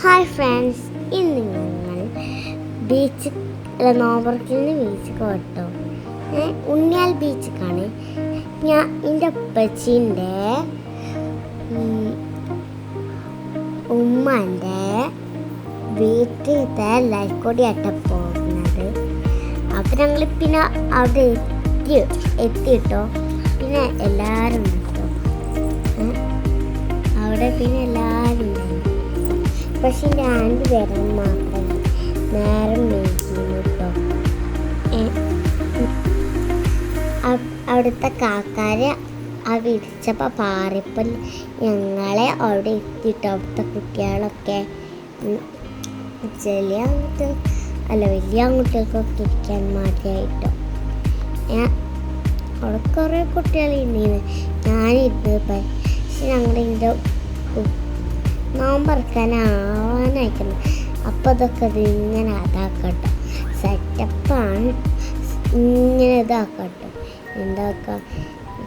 Hi friends ഇന്ന് ഞങ്ങൾ beach അല്ല നിന്ന് ബീച്ച് കേട്ടോ ഉണ്ണിയാൽ ബീച്ചിക്കാണ് ഞാൻ എന്റെ അപ്പച്ചിന്റെ ഉമ്മന്റെ വീട്ടിലത്തെ എല്ലാവരും അട്ട പോകുന്നത്. അപ്പം ഞങ്ങൾ പിന്നെ അവിടെ എത്തി എത്തിയിട്ടോ പിന്നെ എല്ലാവരും കേട്ടോ അവിടെ പിന്നെ എല്ലാവരും ഉണ്ടായിരുന്നു പക്ഷെ രണ്ട് വരാൻ മാത്രം നേരം വൈകിയിരുന്നു അവിടുത്തെ കാക്കാര് ആ വിരിച്ചപ്പോൾ പാറിപ്പം ഞങ്ങളെ അവിടെ എത്തിയിട്ടോ അവിടുത്തെ കുട്ടികളൊക്കെ ചെറിയ അങ്ങോട്ട് അല്ല വലിയ അങ്ങോട്ടേക്കൊക്കെ ഇരിക്കാൻ മതിയായിട്ടോ ഞാൻ അവിടെ കുറേ കുട്ടികൾ ഇരുന്നിരുന്നു ഞാനിരുന്നു പക്ഷെ ഞങ്ങളുടെ നോമ്പറക്കാനാവാനായിക്കുന്നു അപ്പോൾ അതൊക്കെ അത് ഇങ്ങനെ അതാക്കട്ടെ സെറ്റപ്പാണ് ഇങ്ങനെ ഇതാക്കട്ടെ. എന്താക്ക?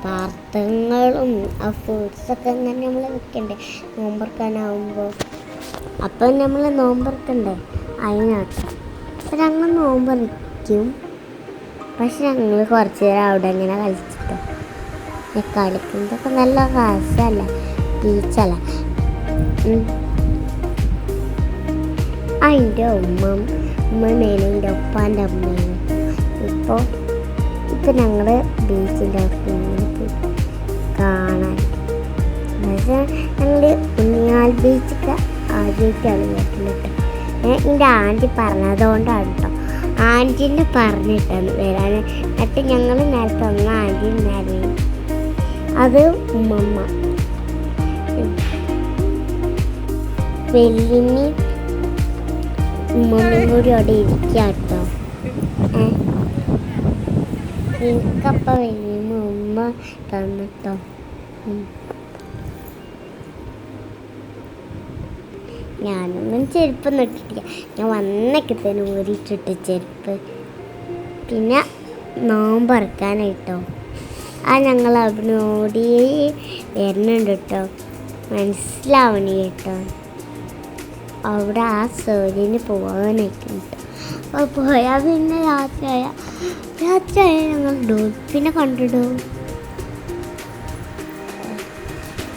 പാർത്ഥങ്ങളും ആ ഫ്രൂട്ട്സൊക്കെ ഇങ്ങനെ നമ്മൾ വെക്കണ്ടേ? നോമ്പറക്കാനാവുമ്പോൾ അപ്പം നമ്മൾ നോമ്പറക്കണ്ടേ? അതിനാട്ടോ അപ്പം ഞങ്ങൾ നോമ്പറിക്കും പക്ഷെ ഞങ്ങൾ കുറച്ച് നേരം അവിടെ ഇങ്ങനെ കളിച്ചിട്ടോ. കളിക്കുന്നതൊക്കെ നല്ല രസമല്ല ബീച്ചല്ല അതിന്റെ ഉമ്മ ഉമ്മയാണ് എന്റെ ഉപ്പാന്റെ അമ്മയാണ്. ഇപ്പോൾ ഇപ്പം ഞങ്ങൾ ബീച്ചിന്റെ ഇങ്ങനെ കാണാൻ. പക്ഷേ ഞങ്ങൾ ഉണ്ണിയാൽ ബീച്ചൊക്കെ ആദ്യമായിട്ടാണ് കേട്ടിട്ട് എന്റെ ആന്റി പറഞ്ഞതുകൊണ്ടാണ് കേട്ടോ ആന്റീനെ പറഞ്ഞിട്ടാണ് വരാൻ എന്നിട്ട് ഞങ്ങൾ നേരത്തെ ഒന്ന് ആന്റി ഉണ്ടായിരുന്നു അത് ഉമ്മമ്മ. വെല്ലിനി ഉമ്മമ്മയും കൂടി അവിടെ ഇരിക്കുക കേട്ടോ എനിക്കപ്പം വെല്ലിന് ഉമ്മ തന്നിട്ടോ. ഞാനൊന്നും ചെരുപ്പൊന്നും ഇട്ടിട്ടില്ല ഞാൻ വന്നൊക്കെ തന്നെ ഊരിയിട്ടിട്ട് ചെരുപ്പ്. പിന്നെ നോമ്പറക്കാനായിട്ടോ ആ ഞങ്ങൾ അവിടെ ഓടി വരുന്നുണ്ട് കേട്ടോ. മനസ്സിലാവണി കേട്ടോ. അവിടെ ആ സേലിന് പോകാനായിട്ടുണ്ട് അപ്പോൾ പോയാൽ പിന്നെ രാത്രിയായ രാത്രിയായ ഞങ്ങൾ ഡോൾഫിനെ കണ്ടിടും.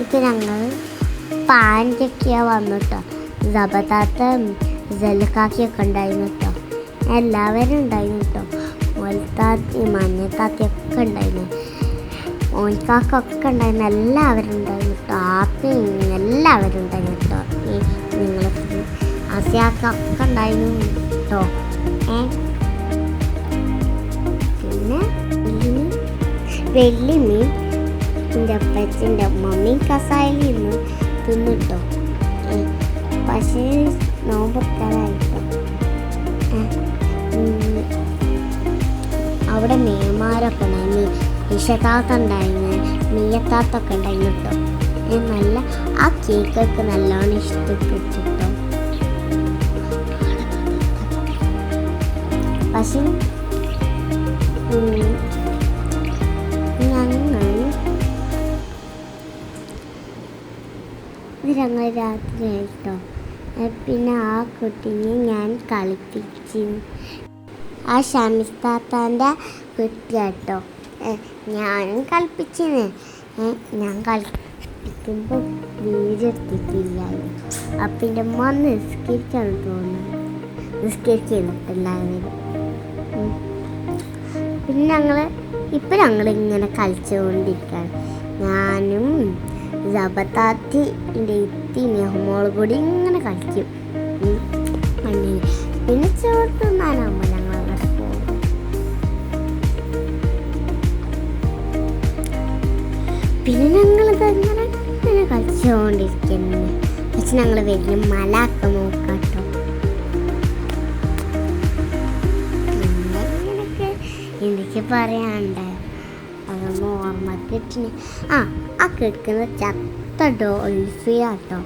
ഇപ്പം ഞങ്ങൾ പാന്റൊക്കെയാണ് വന്നിട്ടോ ജബദാത്തം ജലക്കാക്കിയൊക്കെ ഉണ്ടായിരുന്നു കേട്ടോ എല്ലാവരും ഉണ്ടായിരുന്നു കേട്ടോ മോൽത്താത്തി മഞ്ഞത്താത്തിയൊക്കെ ഉണ്ടായിരുന്നു. മോൻകാക്കൊക്കെ ഉണ്ടായിരുന്നു. എല്ലാവരും ഉണ്ടായിരുന്നു കേട്ടോ ആപ്പി എല്ലാവരും ഉണ്ടായിരുന്നു കേട്ടോ ഈ നിങ്ങൾ ആസിയാക്കൊക്കെ ഉണ്ടായിരുന്നു കേട്ടോ. ഏ? പിന്നെ ഇതിന് വെള്ളിമീൻ എന്റെ അപ്പച്ചന്റെ മമ്മി കസായിൽ നിന്ന് തിന്നിട്ടോ പക്ഷേ നോമ്പെത്താറായിട്ടോ അവിടെ മേമാരൊക്കെ ഉണ്ടായിരുന്നു. നിഷത്താത്ത ഉണ്ടായിരുന്നു. നീയത്താത്തൊക്കെ ഉണ്ടായിരുന്നു കേട്ടോ. നല്ല ആ കേക്കൊക്കെ നല്ലോണം ഇഷ്ടപ്പെട്ടിട്ടോ. ഉം, ഞങ്ങൾ ഇത് ഞങ്ങൾ രാത്രി ആയിട്ടോ. പിന്നെ ആ കുട്ടീനെ ഞാൻ കളിപ്പിച്ചു. ആ ഷമിസ്താത്താന്റെ കുട്ടിയാട്ടോ ഞാനും കളിപ്പിച്ചിന് ഞാൻ കളിപ്പിക്കുമ്പോൾ വീഡിയോ എടുത്തിട്ടില്ലായിരുന്നു. അപ്പം എന്റെ അമ്മ നിസ്കരിച്ചാണ് തോന്നുന്നത് നിസ്കരിക്കുന്നുണ്ടായിരുന്നു. പിന്നെ ഞങ്ങൾ ഇപ്പം ഞങ്ങൾ ഇങ്ങനെ കളിച്ചുകൊണ്ടിരിക്കുകയാണ് ഞാനും ജബത്താത്തി എന്റെ ഇത്തി നെഹ്മോൾ കൂടി ഇങ്ങനെ കളിക്കും. മണ്ണിൽ പിന്നെ ചോറ് തിന്നാനാകുമ്പോൾ ഞങ്ങൾ അവിടെ പിന്നെ ഞങ്ങളിതങ്ങനെ ഇങ്ങനെ കളിച്ചുകൊണ്ടിരിക്കുന്നു പക്ഷെ ഞങ്ങൾ വലിയ മല ഒക്കെ എനിക്ക് പറയാണ്ട് അതൊന്നും ഓർമ്മക്കിട്ടിന്. ആ ആ കേൾക്കുന്ന ചത്ത ഡോൾഫിയാട്ടോ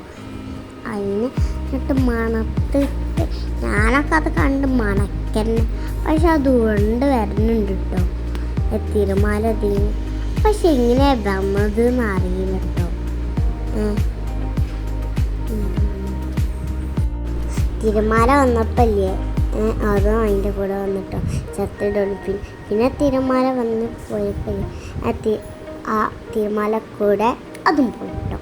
അതിന് എന്നിട്ട് മണത്തിട്ട് ഞാനൊക്കെ അത് കണ്ട് മണക്കന്നെ. പക്ഷെ അത് ഉരുണ്ട് വരുന്നുണ്ട് കേട്ടോ തിരുമാല തീരും പക്ഷെ ഇങ്ങനെ വന്നത് എന്ന് അറിയില്ല കേട്ടോ തിരുമാല വന്നപ്പല്ലേ? അതും അതിന്റെ കൂടെ വന്നിട്ടോ? ചത്ത ഡൊൾഫിൻ. പിന്നെ തിരമാല വന്ന് പോയപ്പോൾ ആ തി ആ തിരമാല കൂടെ അതും പോയിട്ടോ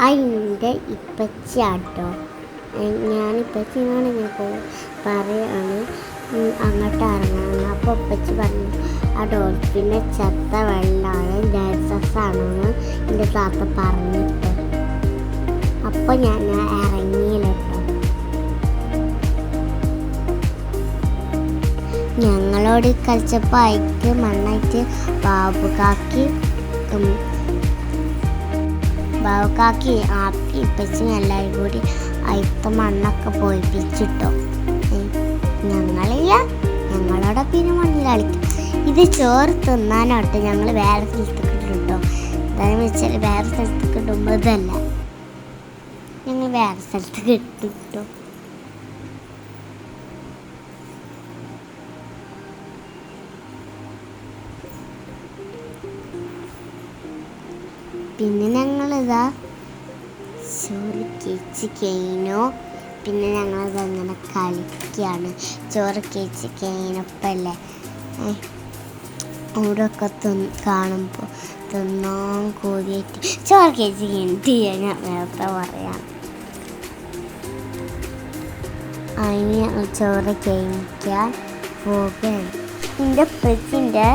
അതിന്റെ ഇപ്പച്ചാട്ടോ ഞാൻ ഇങ്ങനെ പോകും പറയാണ്. അങ്ങോട്ട് ഇറങ്ങണം അപ്പോൾ ഇപ്പച്ചി പറഞ്ഞു ആ ഡോൾഫിന്റെ ചത്ത വെള്ളമാണ് രസസാണെന്ന് എന്റെ താത്ത പറഞ്ഞിട്ട് അപ്പോൾ ഞാൻ ഇറങ്ങിയില്ല കേട്ടോ ഞങ്ങളോട് കളിച്ചപ്പോൾ അയക്ക് മണ്ണായിട്ട് ബാബുകാക്കി ബാബു ബാബുക്കാക്കി ആപ്പി ഇപ്പച്ചും എല്ലാവരും കൂടി അയത്ത മണ്ണൊക്കെ പോയിപ്പിച്ചിട്ടോ. ഞങ്ങളില്ല. ഞങ്ങളോടെ പിന്നെ മണ്ണിൽ കളിക്കും. ഇത് ചോറ് തിന്നാനോട്ടെ ഞങ്ങൾ വേറെ സ്ഥലത്തേക്ക് ഇട്ടിട്ടോ എന്താണെന്ന് വെച്ചാൽ വേറെ സ്ഥലത്ത് ഇടുമ്പോൾ ഇതല്ല. വേറെ സ്ഥലത്തേക്ക് ഇട്ടിട്ടോ പിന്നെ ഞങ്ങളിതാ ചോറ് കേച്ച് കഴിഞ്ഞു. പിന്നെ ഞങ്ങളത് അങ്ങനെ കളിക്കുകയാണ് ചോറ് കേച്ച് കഴിഞ്ഞപ്പല്ലേ അവിടെയൊക്കെ തിന്ന് കാണുമ്പോൾ തിന്നാൻ കൂടിയിട്ട് ചോറ് കേച്ച് കഴിഞ്ഞിട്ട് ഞാൻ നേരത്തെ പറയാം. അതിന് ഞങ്ങൾ ചോറ് കഴിക്കാൻ പോകുകയാണ് എന്റെ ഉപ്പച്ചിന്റെ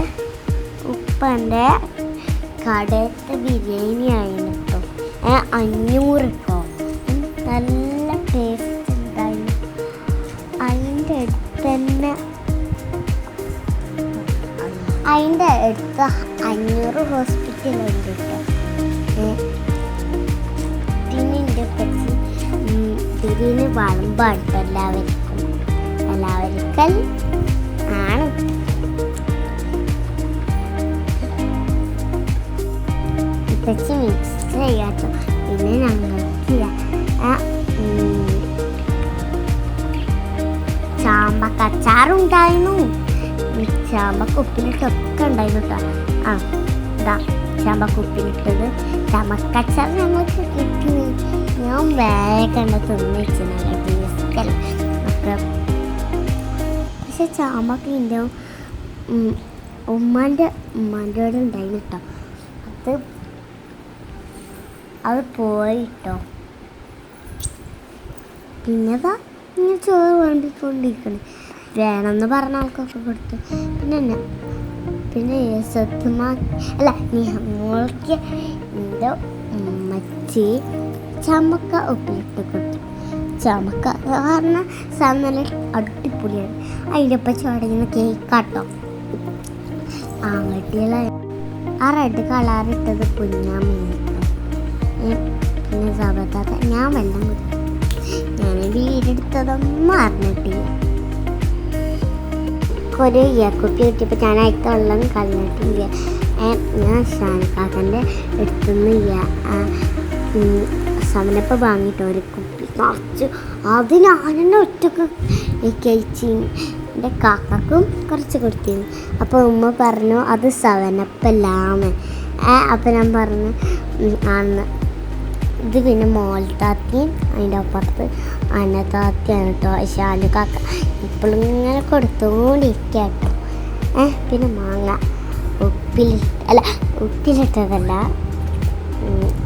ഉപ്പന്റെ കടയത്തെ ബിരിയാണി ആയിരുന്നു കേട്ടോ. അഞ്ഞൂറ് കേട്ടോ നല്ല ടേസ്റ്റ് ഉണ്ടായിരുന്നു. അതിന്റെ അടുത്ത് തന്നെ അതിന്റെ അടുത്ത് അഞ്ഞൂറ് ഹോസ്പിറ്റലുണ്ട് കേട്ടോ. പിന്നെ എന്റെ പറ്റി ബിരിയാണി വളമ്പാണ് കേട്ടോ എല്ലാവർക്കും എല്ലാവർക്കും ആണ്. ഇതൊക്കെ മിക്സ് ചെയ്യാട്ടോ. പിന്നെ ഞങ്ങൾക്ക് ചാമ്പ കച്ചാറുണ്ടായിരുന്നു ചാമ്പക്ക ഉപ്പിലിട്ടൊക്കെ ഉണ്ടായിരുന്നു കേട്ടോ ആ ഇതാ ചാമ്പക്ക ഉപ്പിലിട്ടത് ചാമ്പക്ക അച്ചാർ ഞങ്ങൾക്ക് കിട്ടി. ഞാൻ വേഗം തിന്ന് വെച്ചിരുന്നല്ലേ ബീസ്കൽ ഒക്കെ പക്ഷെ ചാമ്പൊക്കെ എന്റെ ഉമ്മാന്റെ ഉമ്മാന്റെ അവിടെ ഉണ്ടായിരുന്നു കേട്ടോ അത് അത് പോയിട്ടോ പിന്നെതാ ഇങ്ങനെ ചോറ് വേണ്ടിക്കൊണ്ടിരിക്കണേ. വേണമെന്ന് പറഞ്ഞ ആൾക്കൊക്കെ കൊടുത്തു. പിന്നെ എന്നാ പിന്നെ സത്യമാ അല്ല ഞങ്ങൾക്ക് എന്റെ ഉമ്മച്ചി ചമക്ക ഉപ്പിലിട്ട് കൊടുത്തു. ചമക്ക പറഞ്ഞ നല്ല അടിപൊളിയാണ്. അതിന്റെ ഒപ്പം ചടങ്ങുന്ന കേക്കാട്ടോ ആങ്ങട്ടികളെ ആ റെഡ് കളർ ഇട്ടത് കുഞ്ഞാമ്മയാണ് പിന്നെ സബത്താത്ത ഞാൻ വെള്ളം ഞാൻ വീടെടുത്തതൊന്നും അറിഞ്ഞിട്ടില്ല ഒരു കുട്ടി കിട്ടിയപ്പോൾ ഞാൻ അയത്ത വെള്ളം കളഞ്ഞിട്ടില്ല. ഞാൻ ഷാനക്കാക്കന്റെ എടുത്തുനിന്ന് സമനപ്പ് വാങ്ങിയിട്ട് ഒരു കുപ്പി നിറച്ച് അത് ഞാനെന്നെ ഒറ്റയ്ക്ക് കഴിച്ചു. എന്റെ കാക്കും കുറച്ച് കൊടുത്തിരുന്നു. അപ്പോൾ ഉമ്മ പറഞ്ഞു അത് സവനപ്പല്ലാന്ന് ഏ അപ്പം ഞാൻ പറഞ്ഞു ആണെന്ന് ഇത് പിന്നെ മോൾ താത്തയും അതിന്റെ അപ്പുറത്ത് അനത്താത്തിയാണ് താത്തയാണ് കേട്ടോ ശാലു കാക്ക ഇപ്പോഴും ഇങ്ങനെ കൊടുത്തുകൊണ്ടിരിക്കുക ഏ പിന്നെ മാങ്ങ. ഉപ്പിലിട്ട് അല്ല ഉപ്പിലിട്ടതല്ല.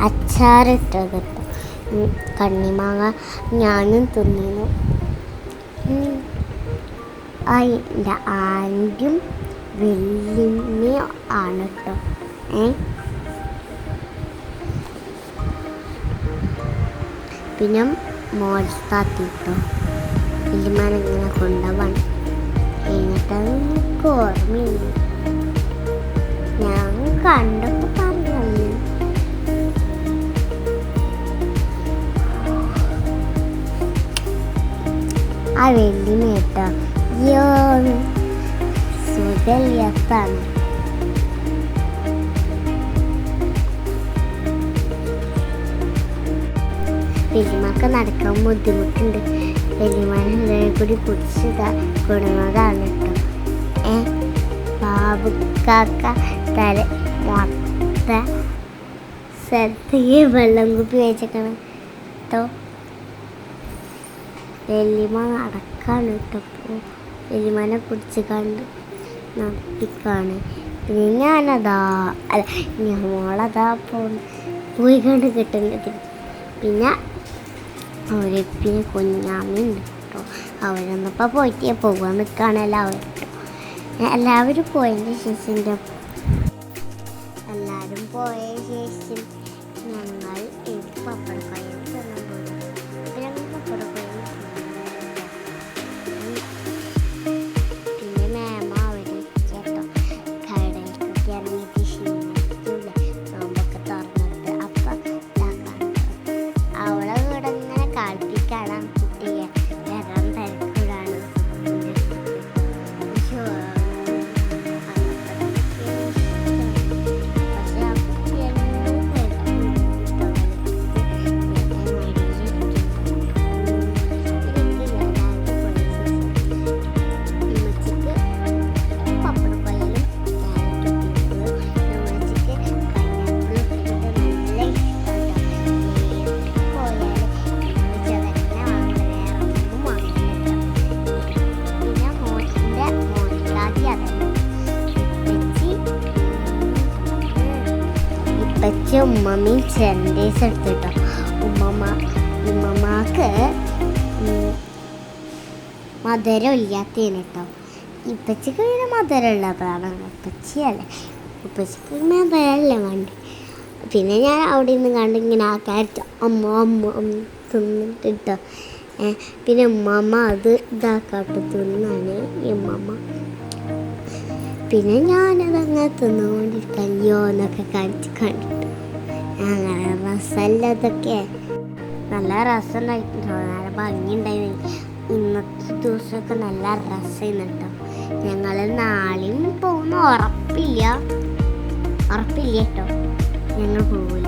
അച്ചാറിട്ടത് കേട്ടോ കണ്ണിമാങ്ങ ഞാനും തിന്നിരുന്നു. എന്റെ ആന്റും വെല്ലുമ്മയും ആണ് കേട്ടോ ഏ? പിന്നെ മോൾത്താത്തി കേട്ടോ വലിയമാൻ ഇങ്ങനെ കൊണ്ടുപോകണം എന്നിട്ടത് എനിക്ക് ഓർമ്മയില്ല. ഞാൻ കണ്ടപ്പോൾ ആ വെല്ലിമ കേട്ടോ അയ്യോ സുഖമില്ലാത്താണ് വലിയമ്മക്ക് നടക്കാൻ ബുദ്ധിമുട്ടുണ്ട്. വലിയമാനെ കൂടി പിടിച്ചതാ കൊടുന്നതാണ് കേട്ടോ ഏ? ബാബു കാക്ക തല മൊത്ത സ്ഥലത്തേക്ക് വെള്ളം കുപ്പി വെച്ചേക്കണം. കേട്ടോ വെല്ലിമ നടക്കാണ് എലിമനെ പിടിച്ച് കണ്ട് നടത്തിക്കാണ്. പിന്നെ ഞാനതാ അല്ല ഞങ്ങളതാ പോയി കണ്ട് കിട്ടുന്നത്. പിന്നെ അവരെ പിന്നെ കുഞ്ഞാമ്മയുണ്ട് കേട്ടോ അവരൊന്നിപ്പോൾ പോയിട്ട് പോകാൻ നിൽക്കുകയാണ് എല്ലാവരും. എല്ലാവരും പോയതിന് ശേഷം എല്ലാവരും പോയ ശേഷം ഉമ്മമ്മയും ചെണ്ടേസ് എടുത്തിട്ടോ. ഉമ്മമ്മ ഉമ്മമ്മക്ക് മധുരം ഇല്ലാത്തതിന് കേട്ടോ ഇപ്പച്ചിക്ക് പിന്നെ മധുരം ഉള്ളതാണ് ഇപ്പച്ചിയല്ലേ. ഇപ്പച്ചിക്ക് മധുരമല്ലേ വേണ്ടി? പിന്നെ ഞാൻ അവിടെ നിന്ന് കണ്ട് ഇങ്ങനെ ആക്കാരിച്ചു അമ്മ അമ്മ അമ്മ തിന്നിട്ട് കേട്ടോ ഏ, പിന്നെ ഉമ്മമ്മ അത് ഇതാക്കാട്ട് തിന്നാണ് ഉമ്മമ്മ. പിന്നെ ഞാനതങ്ങനെ തിന്നുകൊണ്ടിരിക്കാൻ അയ്യോ എന്നൊക്കെ കാണിച്ച് കണ്ടിട്ട്. അങ്ങനെ ഇതൊക്കെ നല്ല രസമുണ്ടായിട്ടുണ്ടോ നല്ല ഭംഗിയുണ്ടായിരുന്നു ഇന്നത്തെ ദിവസമൊക്കെ നല്ല രസമായിരുന്നു ഞങ്ങൾ നാളെയും പോകുന്ന ഉറപ്പില്ല. ഉറപ്പില്ല കേട്ടോ. ഞങ്ങൾ പോവില്ല.